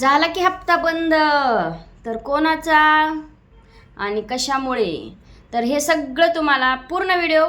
झाला की हप्ता बंद. तर कोणाचा आणि कशामुळे? तर हे सगळं तुम्हाला पूर्ण व्हिडिओ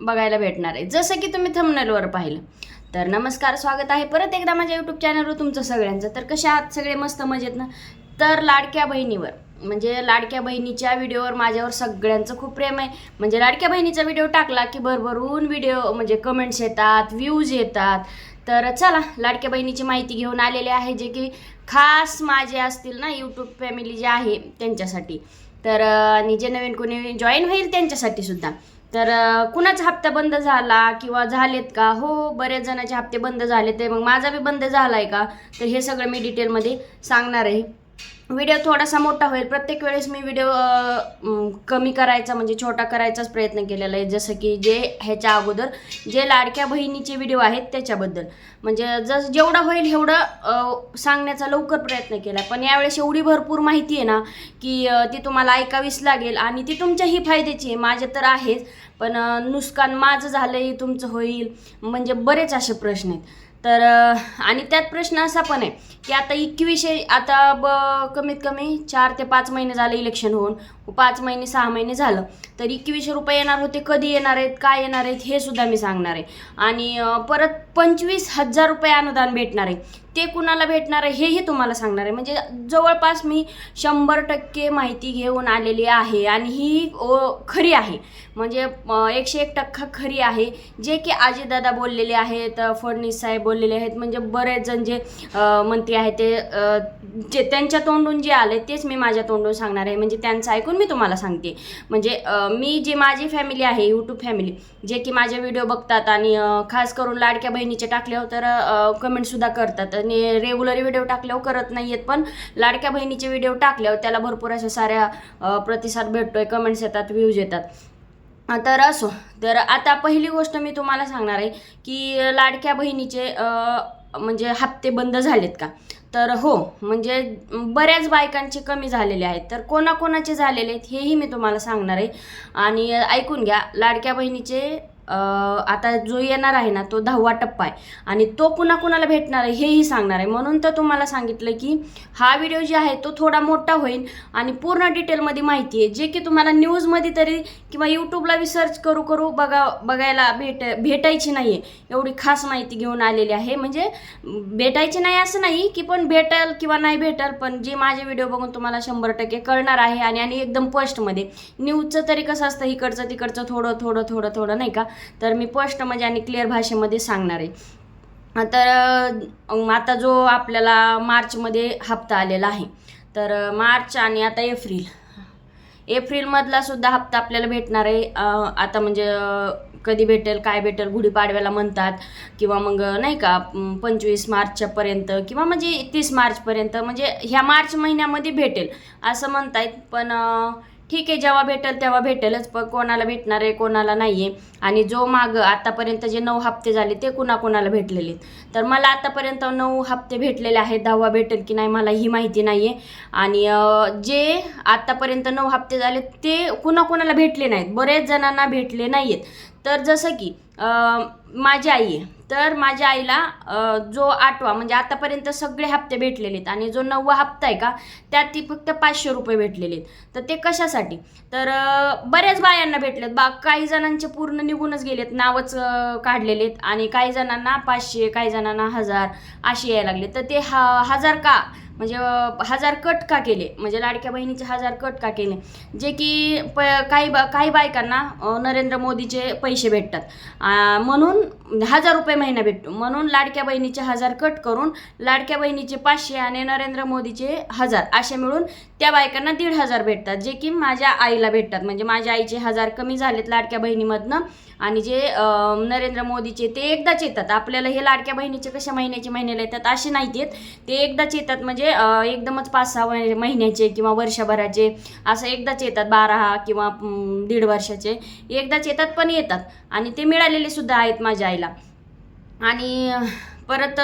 बघायला भेटणार आहे. जसं की तुम्ही थंबनेलवर पाहिलं. तर नमस्कार स्वागत आहे. परत एकदा माझ्या यूट्यूब चॅनलवर तुमचं सगळ्यांचं. तर कशा आहात? सगळे मस्त मजेत ना? तर लाडक्या बहिणीवर. म्हणजे लाडक्या बहिणीच्या व्हिडिओवर माझ्यावर सगळ्यांचं खूप प्रेम आहे. म्हणजे लाडक्या बहिणीचा व्हिडिओ टाकला की भरभरून व्हिडिओ म्हणजे कमेंट्स येतात व्ह्यूज येतात. तर चला लाडक्या बहिणीची माहिती घेऊन आलेले आहे जे की खास माझे असतील ना यूट्यूब फॅमिली जे आहे त्यांच्यासाठी. तर आणि जे नवीन कोणी जॉईन होईल त्यांच्यासाठी सुद्धा. तर कुणाचा हप्ता बंद झाला किंवा झालेत का? हो बऱ्याच जणांचे हप्ते बंद झाले ते मग माझा बी बंद झाला आहे का? तर हे सगळं मी डिटेलमध्ये सांगणार आहे. व्हिडिओ थोडासा मोठा होईल. प्रत्येक वेळेस मी व्हिडिओ कमी करायचा म्हणजे छोटा करायचाच प्रयत्न केलेला आहे. जसं की जे ह्याच्या अगोदर जे लाडक्या बहिणीचे व्हिडिओ आहेत त्याच्याबद्दल. म्हणजे जस जेवढं होईल एवढं सांगण्याचा लवकर प्रयत्न केला. पण यावेळेस एवढी भरपूर माहिती आहे ना की ती तुम्हाला ऐकावीच लागेल आणि ती तुमच्याही फायद्याची आहे. माझ्या तर आहेच पण नुकसान माझं झालंही तुमचं होईल. म्हणजे बरेच असे प्रश्न आहेत. तर आणि त्यात प्रश्न असा पण आहे की आता एकविशे आता ब कमीत कमी चार ते पाच महिने झाले इलेक्शन होऊन. पाच महिने सहा महिने झालं. तर एकवीसशे रुपये येणार होते कधी येणार आहेत काय येणार आहेत हे सुद्धा मी सांगणार आहे. आणि परत पंचवीस हजार रुपये अनुदान भेटणार आहे. ते कुणाला भेटणार आहे हेही तुम्हाला सांगणार आहे. म्हणजे जवळपास मी शंभर टक्के माहिती घेऊन आलेली आहे आणि ही ओ, खरी आहे. म्हणजे एकशे एक टक्का खरी आहे. जे की आजीदादा बोललेले आहेत फडणीस फडणवीस साहेब बोललेले आहेत. म्हणजे बरेच जण जे मंत्री आहेत ते जे त्यांच्या तोंडून जे आले तेच मी माझ्या तोंडून सांगणार आहे. म्हणजे त्यांचं ऐकून मी तुम्हाला सांगते. म्हणजे मी जी माझी फॅमिली आहे यूट्यूब फॅमिली जे की माझे व्हिडिओ बघतात आणि खास करून लाडक्या बहिणीचे टाकल्यावर तर कमेंटसुद्धा करतात. आणि रेग्युलर व्हिडिओ टाकल्यावर करत नाही आहेत पण लाडक्या बहिणीचे व्हिडिओ टाकल्यावर त्याला भरपूर अशा साऱ्या प्रतिसाद भेटतोय कमेंट्स येतात व्ह्यूज येतात. तर असो तर आता पहिली गोष्ट मी तुम्हाला सांगणार आहे की लाडक्या बहिणीचे म्हणजे हप्ते बंद झालेत का? तर हो म्हणजे बऱ्याच बायकांचे कमी झालेले आहेत तर कोणाकोणाचे झालेले आहेत हेही मी तुम्हाला सांगणार आहे. आणि ऐकून घ्या लाडक्या बहिणीचे आता जो येणार आहे ना तो दहावा टप्पा आहे. आणि तो कुणाकुणाला भेटणार आहे हेही सांगणार आहे. म्हणून तर तुम्हाला सांगितलं की हा व्हिडिओ जे आहे तो थोडा मोठा होईल आणि पूर्ण डिटेलमध्ये माहिती आहे. जे की तुम्हाला न्यूजमध्ये तरी किंवा यूट्यूबला बी सर्च करू करू बघा बघायला भेट भेटायची नाही आहे एवढी खास माहिती घेऊन आलेली आहे. म्हणजे भेटायची नाही असं नाही की पण भेटेल किंवा नाही भेटेल पण जे माझे व्हिडिओ बघून तुम्हाला शंभर टक्के कळणार आहे आणि आणि एकदम पोस्टमध्ये न्यूजचं तरी कसं असतं इकडचं तिकडचं थोडं थोडं थोडं थोडं नाही का? तर मी पोस्टमध्ये म्हणजे आणि क्लिअर भाषेमध्ये सांगणार आहे. तर आता जो आपल्याला मार्चमध्ये हप्ता आलेला आहे तर मार्च आणि आता एप्रिल. एप्रिलमधला सुद्धा हप्ता आपल्याला भेटणार आहे. आता म्हणजे कधी भेटेल काय भेटेल गुढीपाडव्याला म्हणतात किंवा मग नाही का पंचवीस मार्चच्यापर्यंत किंवा म्हणजे तीस मार्चपर्यंत म्हणजे ह्या मार्च महिन्यामध्ये भेटेल असं म्हणतायत. पण ठीक आहे जेव्हा भेटेल तेव्हा भेटेलच पण कोणाला भेटणार आहे कोणाला नाही आहे. आणि जो माग आतापर्यंत जे नऊ हप्ते झाले ते कुणाकोणाला भेटलेले आहेत. तर मला आतापर्यंत नऊ हप्ते भेटलेले आहेत दहावा भेटेल की नाही मला ही माहिती नाही आहे आणि जे आतापर्यंत नऊ हप्ते झाले ते कुणाकोणाला भेटले नाहीत. बरेच जणांना भेटले नाही आहेत तर जसं की माझी आई. आहे तर माझ्या आईला जो आठवा म्हणजे आतापर्यंत सगळे हप्ते भेटलेले आहेत आणि जो नववा हप्ता आहे का त्यात ती फक्त पाचशे रुपये भेटलेले आहेत. तर ते कशासाठी? तर बऱ्याच बायांना भेटलेत. बा काही जणांचे पूर्ण निघूनच गेलेत नावच काढलेले आहेत. आणि काही जणांना पाचशे काही जणांना हजार असे यायला लागले. तर ते हा हजार का? म्हणजे हजार कट का केले? म्हणजे लाडक्या बहिणीचे हजार कट का केले? जे की प काही बा काही बायकांना नरेंद्र मोदीचे पैसे भेटतात. म्हणून हजार रुपये महिना भेटतो. म्हणून लाडक्या बहिणीचे हजार कट करून लाडक्या बहिणीचे पाचशे आणि नरेंद्र मोदीचे हजार असे मिळून त्या बायकांना दीड हजार भेटतात जे की माझ्या आईला भेटतात. म्हणजे माझ्या आईचे हजार कमी झालेत लाडक्या बहिणीमधनं आणि जे नरेंद्र मोदीचे ते एकदाच येतात. आपल्याला हे लाडक्या बहिणीचे कशा महिन्याचे महिन्याला येतात असे नाहीत येत. ते एकदाच येतात म्हणजे एकदमच पाच सहा महिन्याचे किंवा वर्षभराचे असं एकदाच येतात बारा किंवा दीड वर्षाचे. एकदाच येतात पण येतात. आणि ते मिळालेले सुद्धा आहेत माझ्या आई द्यायला आणि परत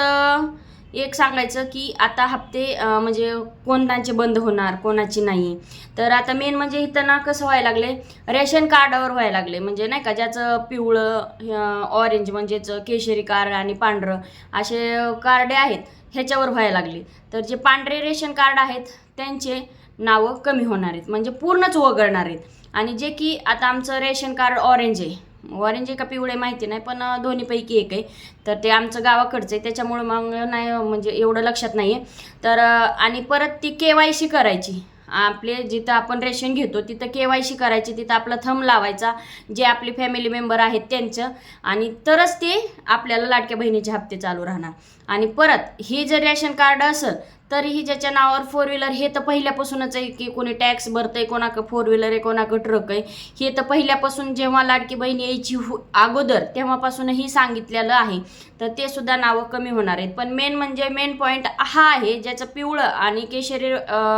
एक सांगायचं की आता हप्ते म्हणजे कोणाचे बंद होणार कोणाची नाही. तर आता मेन म्हणजे इथं ना कसं व्हायला लागले रेशन कार्डावर व्हायला लागले म्हणजे नाही का ज्याचं पिवळं ऑरेंज म्हणजेच केशरी कार्ड आणि पांढरं असे कार्डे आहेत ह्याच्यावर व्हायला लागले. तर जे पांढरे रेशन कार्ड आहेत त्यांचे नावं कमी होणार आहेत. म्हणजे पूर्णच वगळणार आहेत. आणि जे की आता आमचं रेशन कार्ड ऑरेंज आहे. वॉरेंज का पिवळे माहिती नाही पण दोन्हीपैकी एक आहे. तर ते आमचं गावाकडचं आहे त्याच्यामुळे मग नाही म्हणजे एवढं लक्षात नाही आहे तर आणि परत ती के वाय सी करायची. आपले जिथं आपण रेशन घेतो तिथं के वाय सी करायची तिथं आपला थंब लावायचा जे आपले फॅमिली मेंबर आहेत त्यांचं. आणि तरच ते आपल्याला लाडक्या बहिणीचे हप्ते चालू राहणार. आणि परत हे जर रेशन कार्ड असेल तरीही ज्याच्या नावावर फोर व्हीलर हे तर पहिल्यापासूनच आहे की कोणी टॅक्स भरतंय कोणाक फोर व्हीलर आहे कोणाक ट्रक आहे. हे तर पहिल्यापासून जेव्हा लाडकी बहीण यायची हो अगोदर तेव्हापासूनही सांगितलेलं आहे. तर ते सुद्धा नावं कमी होणार आहेत. पण मेन म्हणजे मेन पॉईंट हा आहे ज्याचं पिवळं आणि केशरी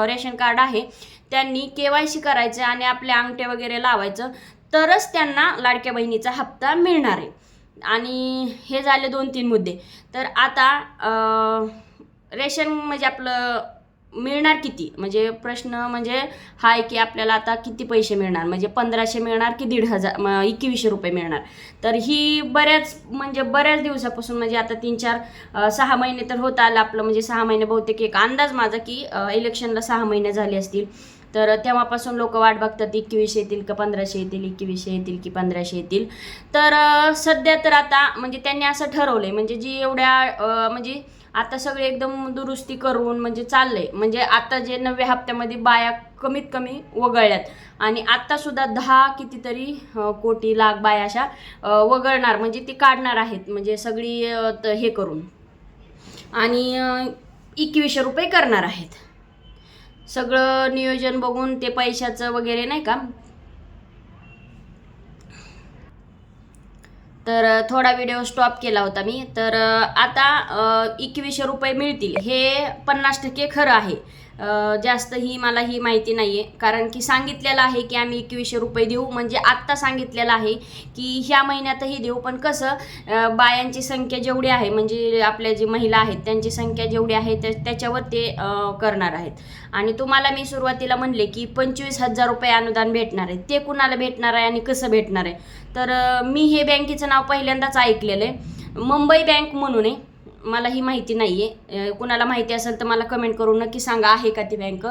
रेशन कार्ड आहे त्यांनी के वाय सी करायचं आणि आपले अंगठे वगैरे लावायचं तरच त्यांना लाडक्या बहिणीचा हप्ता मिळणार आहे. आणि हे झाले दोन तीन मुद्दे. तर आता रेशन म्हणजे आपलं मिळणार किती? म्हणजे प्रश्न म्हणजे हा आहे की आपल्याला आता किती पैसे मिळणार? म्हणजे पंधराशे मिळणार की दीड हजार एकवीसशे रुपये मिळणार? तर ही बऱ्याच म्हणजे बऱ्याच दिवसापासून म्हणजे आता तीन चार सहा महिने तर होत आलं आपलं. म्हणजे सहा महिने बहुतेक एक अंदाज माझा की इलेक्शनला सहा महिने झाले असतील. तर तेव्हापासून लोक वाट बघतात एकवीसशे येतील का पंधराशे येतील एकवीसशे येतील की पंधराशे येतील. तर सध्या तर आता म्हणजे त्यांनी असं ठरवलं आहे म्हणजे जी एवढ्या म्हणजे आता सगळे एकदम दुरुस्ती करून म्हणजे चाललंय. म्हणजे आता जे नव्या हप्त्यामध्ये बाया कमीत कमी वगळल्यात. आणि आत्तासुद्धा दहा कितीतरी कोटी लाख बाया अशा वगळणार. म्हणजे ती काढणार आहेत. म्हणजे सगळी हे करून. आणि एकवीसशे रुपये करणार आहेत. सगळं नियोजन बघून ते पैशाचं वगैरे नाही का? तर थोडा व्हिडिओ स्टॉप केला होता मी. तर आता एकवीसशे रुपये मिळतील. हे पन्नास टक्के खरं आहे. जास्त ही मला ही माहिती नाही आहे कारण की सांगितलेलं आहे की आम्ही एकवीसशे रुपये देऊ. म्हणजे आत्ता सांगितलेलं आहे की ह्या महिन्यातही देऊ. पण कसं बायांची संख्या जेवढी आहे म्हणजे आपल्या जी महिला आहेत त्यांची संख्या जेवढी आहे त्या त्याच्यावर ते करणार आहेत. आणि तुम्हाला मी सुरुवातीला म्हणले की पंचवीस हजार रुपये अनुदान भेटणार आहे. ते कुणाला भेटणार आहे आणि कसं भेटणार आहे? तर मी हे बँकेचं नाव पहिल्यांदाच ऐकलेलं आहे. मुंबई बँक म्हणून आहे. मला ही माहिती नाही आहे कुणाला माहिती असेल तर मला कमेंट करून नक्की सांगा आहे का ती बँक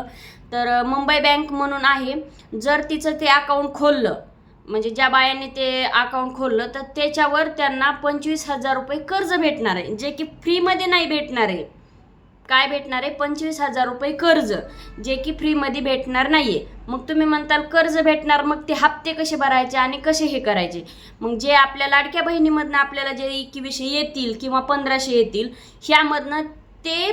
तर मुंबई बँक म्हणून आहे. जर तिचं ते अकाउंट खोललं म्हणजे ज्या बायांनी ते अकाउंट खोललं तर त्याच्यावर त्यांना पंचवीस हजार रुपये कर्ज भेटणार आहे. जे की फ्रीमध्ये नाही भेटणार आहे. काय भेटणार आहे? पंचवीस हजार रुपये कर्ज जे की फ्रीमध्ये भेटणार नाही आहे मग तुम्ही म्हणताल कर्ज भेटणार मग ते हप्ते कसे भरायचे आणि कसे हे करायचे? मग जे आपल्या लाडक्या बहिणीमधनं आपल्याला जे एकवीसशे येतील किंवा पंधराशे येतील ह्यामधनं ते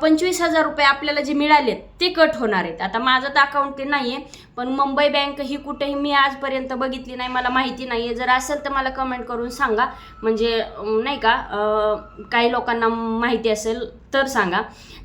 पंचवीस हजार रुपये आपल्याला जे मिळाले ते कट होणार आहेत. आता माझं तर अकाउंट ते नाही आहे पण मुंबई बँक ही कुठेही मी आजपर्यंत बघितली नाही मला माहिती नाही आहे जर असेल तर मला कमेंट करून सांगा. म्हणजे नाही का काही लोकांना माहिती असेल तर सांगा.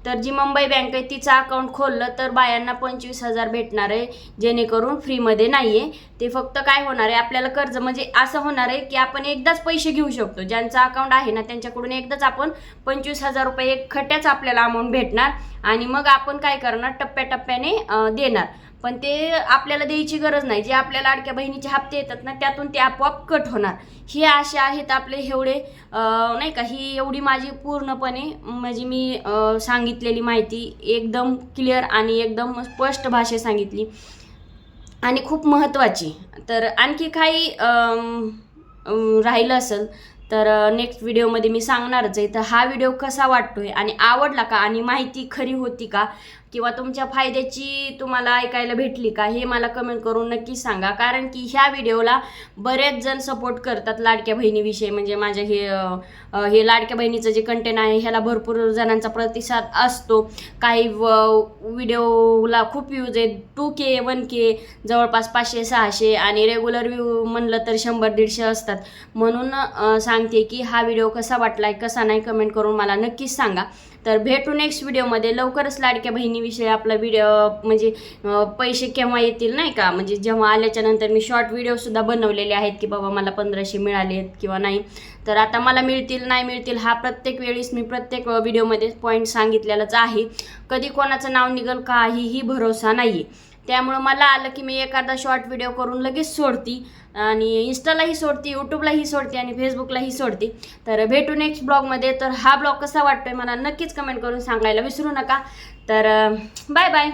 तर जी मुंबई बँक आहे तिचं अकाउंट खोललं तर बायांना पंचवीस हजार भेटणार आहे जेणेकरून फ्रीमध्ये नाही आहे ते फक्त काय होणार आहे आपल्याला कर्ज म्हणजे असं होणार आहे की आपण एकदाच पैसे घेऊ शकतो. ज्यांचं अकाउंट आहे ना त्यांच्याकडून एकदाच आपण पंचवीस हजार रुपये एक खट्याच आपल्याला अमाऊंट भेटणार. आणि मग आपण काय करणार? टप्प्याटप्प्याने देणार. पण ते आपल्याला द्यायची गरज नाही. जे आपल्याला लाडक्या बहिणीचे हप्ते येतात ना त्यातून ते आपोआप कट होणार. हे असे आहेत आपले एवढे नाही का ही एवढी माझी पूर्णपणे म्हणजे मी सांगितलेली माहिती एकदम क्लिअर आणि एकदम स्पष्ट भाषेत सांगितली. आणि खूप महत्त्वाची. तर आणखी काही राहिलं असेल तर नेक्स्ट व्हिडिओमध्ये मी सांगणारच आहे. तर हा व्हिडिओ कसा वाटतोय आणि आवडला का आणि माहिती खरी होती का? किंवा तुमच्या फायद्याची तुम्हाला ऐकायला भेटली का हे मला कमेंट करून नक्की सांगा. कारण की ह्या व्हिडिओला बरेच जण सपोर्ट करतात लाडक्या बहिणीविषयी. म्हणजे माझ्या हे हे लाडक्या बहिणीचं जे कंटेंट आहे ह्याला भरपूर जणांचा प्रतिसाद असतो. काही व्हिडिओला खूप व्ह्यूज आहेत. टू के वन के जवळपास पाचशे सहाशे आणि रेग्युलर व्ह्यू म्हणलं तर शंभर दीडशे असतात. म्हणून सांगते की हा व्हिडिओ कसा वाटला आहे कसा नाही कमेंट करून मला नक्कीच सांगा. तर भेटू नेक्स्ट व्हिडिओमध्ये लवकरच लाडक्या बहिणीविषयी आपला व्हिडिओ म्हणजे पैसे केव्हा येतील नाही का? म्हणजे जेव्हा आल्याच्यानंतर मी शॉर्ट व्हिडिओसुद्धा बनवलेले आहेत की बाबा मला पंधराशे मिळाले आहेत किंवा नाही. तर आता मला मिळतील नाही मिळतील हा प्रत्येक वेळीच मी प्रत्येक व्हिडिओमध्ये पॉईंट सांगितलेलाच आहे. कधी कोणाचं नाव निघल काहीही भरोसा नाही आहे त्यामुळं मला आलं की मी एखादा शॉर्ट व्हिडिओ करून लगेच सोडती. आणि इंस्टालाही सोडते यूट्यूबलाही सोडते आणि फेसबुकलाही सोडते. तर भेटू नेक्स्ट ब्लॉगमध्ये तर हा ब्लॉग कसा वाटतोय मला नक्कीच कमेंट करून सांगायला विसरू नका. तर बाय बाय